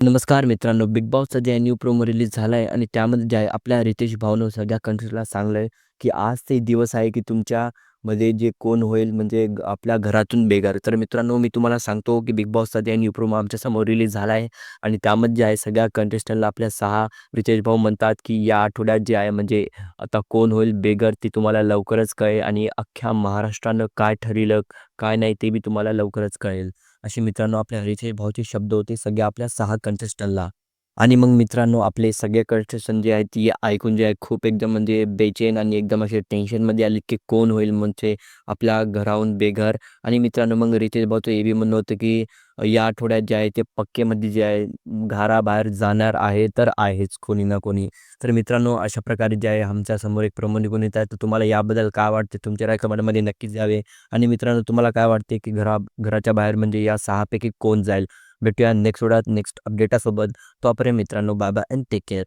नमस्कार मित्रांनो, बिग बॉसचा जे न्यू प्रोमो रिलीज झाला आहे आणि त्यामध्ये जे आहे आपल्या रितेश भावनं सगळ्या कंट्रीला सांगलं आहे, की आज ते दिवस आहे की तुमच्या मध्ये जे कोण होईल म्हणजे आपल्या घरातून बेगार तर मित्रांनो, मी तुम्हाला सांगतो की बिग बॉसचा जे आहे न्यू प्रोमो आमच्यासमोर रिलीज झाला आहे आणि त्यामध्ये जे आहे सगळ्या कंटेस्टंटला आपल्या सहा रितेश भाऊ म्हणतात, की या आठवड्यात जे आहे म्हणजे आता कोण होईल बेगर ते तुम्हाला लवकरच कळेल आणि अख्ख्या महाराष्ट्रानं काय ठरलं काय नाही ते बी तुम्हाला लवकरच कळेल. असे मित्रांनो आपल्या रितेश भाऊचे शब्द होते सगळ्या आपल्या सहा कंटेस्टंटला. आणि मग मित्रांनो आपले सगळे कंटेस्टंट जे आहेत ते ऐकून जे आहे खूप एकदम म्हणजे बेचैन आणि एकदम असे टेन्शनमध्ये आले, की कोण होईल म्हणजे आपल्या घराहून बेघर. आणि मित्रांनो मग रितेश भाऊचं हे बी म्हणलं होतं, की या आठवड्यात जे आहे ते पक्केमध्ये जे आहे घराबाहेर जाणार आहे तर आहेच कोणी ना कोणी. तर मित्रांनो अशा प्रकारे जे आहे आमच्यासमोर एक प्रमाण निघून येत आहे. तर तुम्हाला याबद्दल काय वाटते? तुमच्या राय कमेंटमध्ये नक्कीच द्यावे. आणि मित्रांनो तुम्हाला काय वाटते, की घरा घराच्या बाहेर म्हणजे या सहापैकी कोण जाईल? भेटूया नेक्स्ट वडात नेक्स्ट अपडेटासोबत. तोपर्यंत मित्रांनो बाबा अँड टेक केअर.